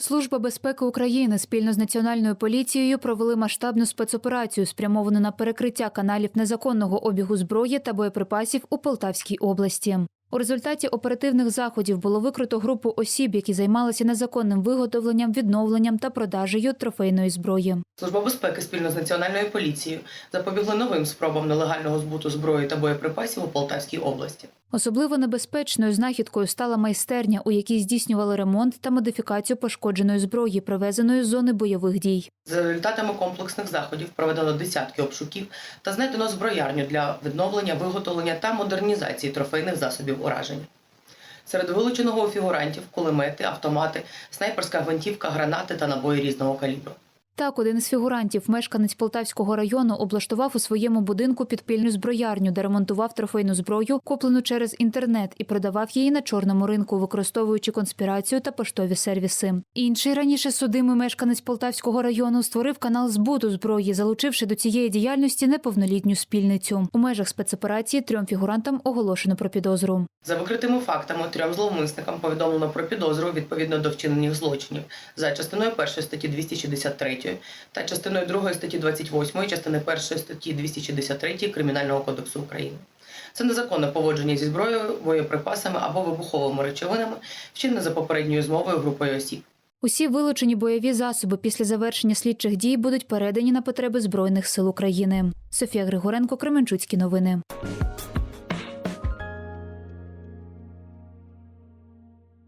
Служба безпеки України спільно з національною поліцією провели масштабну спецоперацію, спрямовану на перекриття каналів незаконного обігу зброї та боєприпасів у Полтавській області. У результаті оперативних заходів було викрито групу осіб, які займалися незаконним виготовленням, відновленням та продажею трофейної зброї. Служба безпеки спільно з національною поліцією запобігли новим спробам нелегального збуту зброї та боєприпасів у Полтавській області. Особливо небезпечною знахідкою стала майстерня, у якій здійснювали ремонт та модифікацію пошкодженої зброї, привезеної з зони бойових дій. За результатами комплексних заходів проведено десятки обшуків та знайдено зброярню для відновлення, виготовлення та модернізації трофейних засобів ураження. Серед вилученого у фігурантів кулемети, автомати, снайперська гвинтівка, гранати та набої різного калібру. Так, один із фігурантів, мешканець Полтавського району, облаштував у своєму будинку підпільну зброярню, де ремонтував трофейну зброю, куплену через інтернет, і продавав її на чорному ринку, використовуючи конспірацію та поштові сервіси. Інший раніше судимий мешканець Полтавського району створив канал збуту зброї, залучивши до цієї діяльності неповнолітню спільницю. У межах спецоперації трьом фігурантам оголошено про підозру. За викритими фактами трьом зловмисникам повідомлено про підозру відповідно до вчинених злочинів за частиною 1 статті 263 та частиною 2 статті 28 частини 1 статті 263 Кримінального кодексу України. Це незаконне поводження зі зброєю, боєприпасами або вибуховими речовинами, вчинене за попередньою змовою групою осіб. Усі вилучені бойові засоби після завершення слідчих дій будуть передані на потреби Збройних сил України. Софія Григоренко, Кременчуцькі новини.